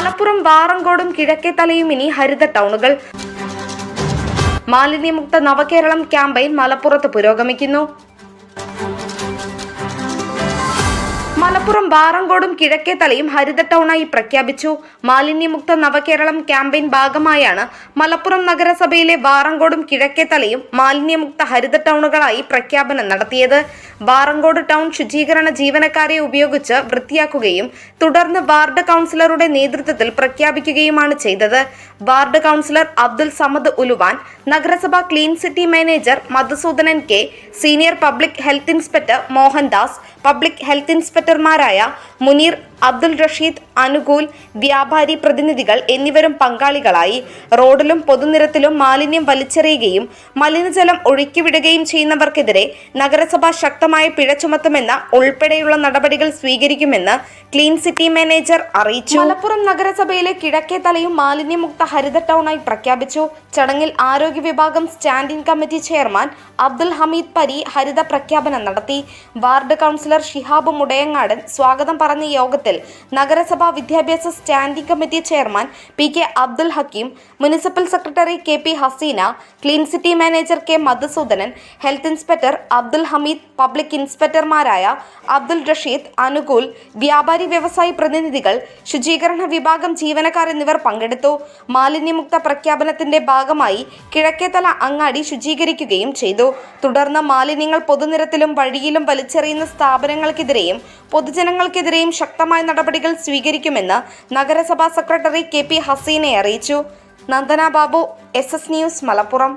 മലപ്പുറം വാറങ്കോടും കിഴക്കേത്തലയും ഇനി ഹരിത ടൗണുകൾ. മാലിന്യമുക്ത നവകേരളം ക്യാമ്പയിൻ മലപ്പുറത്ത് പുരോഗമിക്കുന്നു. മലപ്പുറം ബാറങ്കോടും കിഴക്കേ തലയും ഹരിത ടൗണായി പ്രഖ്യാപിച്ചു. മാലിന്യമുക്ത നവകേരളം ക്യാമ്പയിൻ ഭാഗമായാണ് മലപ്പുറം നഗരസഭയിലെ ബാറങ്കോടും കിഴക്കേ തലയും മാലിന്യമുക്ത ഹരിത ടൗണുകളായി പ്രഖ്യാപനം നടത്തിയത്. ബാറങ്കോട് ടൗൺ ശുചീകരണ ജീവനക്കാരെ ഉപയോഗിച്ച് വൃത്തിയാക്കുകയും തുടർന്ന് വാർഡ് കൗൺസിലറുടെ നേതൃത്വത്തിൽ പ്രഖ്യാപിക്കുകയുമാണ് ചെയ്തത്. വാർഡ് കൗൺസിലർ അബ്ദുൽ സമദ് ഉലുവാൻ നഗരസഭ clean city manager Madhusoodanan K senior public health inspector Mohandas public health ഇൻസ്പെക്ടർമാരായ Muneer Abdul Rasheed അനുകൂൽ വ്യാപാരി പ്രതിനിധികൾ എന്നിവരും പങ്കാളികളായി റോഡിലും പൊതുനിരത്തിലും മാലിന്യം വലിച്ചെറിയുകയും മലിനജലം ഒഴുക്കിവിടുകയും ചെയ്യുന്നവർക്കെതിരെ നഗരസഭ ശക്തമായ പിഴ ചുമത്തുമെന്ന ഉൾപ്പെടെയുള്ള നടപടികൾ സ്വീകരിക്കുമെന്ന് ക്ലീൻ സിറ്റി മാനേജർ അറിയിച്ചു. മലപ്പുറം നഗരസഭയിലെ കിഴക്കേ തലയും മാലിന്യമുക്ത ഹരിത ടൗണായി പ്രഖ്യാപിച്ചു. ചടങ്ങിൽ ആരോഗ്യ വിഭാഗം standing committee chairman Abdul Hameed പരി ഹരിത പ്രഖ്യാപനം നടത്തി. വാർഡ് കൗൺസിലർ ഷിഹാബ് മുടയങ്ങാടൻ സ്വാഗതം പറഞ്ഞ യോഗത്തിൽ നഗരസഭാ വിദ്യാഭ്യാസ standing committee chairman P K Abdul Hakeem municipal secretary K P Haseena clean city manager K Madhusoodanan health inspector Abdul Hameed public ഇൻസ്പെക്ടർമാരായ Abdul Rasheed അനുകൂൽ വ്യാപാരി വ്യവസായി പ്രതിനിധികൾ ശുചീകരണ വിഭാഗം ജീവനക്കാർ എന്നിവർ പങ്കെടുത്തു. മാലിന്യമുക്ത പ്രഖ്യാപനത്തിന്റെ ഭാഗമായി കിഴക്കേതല അങ്ങാടി ശുചീകരിക്കുകയും ചെയ്തു. തുടർന്ന് മാലിന്യങ്ങൾ പൊതുനിരത്തിലും വഴിയിലും വലിച്ചെറിയുന്ന സ്ഥാപനങ്ങൾക്കെതിരെയും പൊതുജനങ്ങൾക്കെതിരെയും ശക്തമായ നടപടികൾ സ്വീകരിക്കുമെന്ന് നഗരസഭാ സെക്രട്ടറി കെ പി ഹസീനെ അറിയിച്ചു. Nandana Babu S S news Malappuram.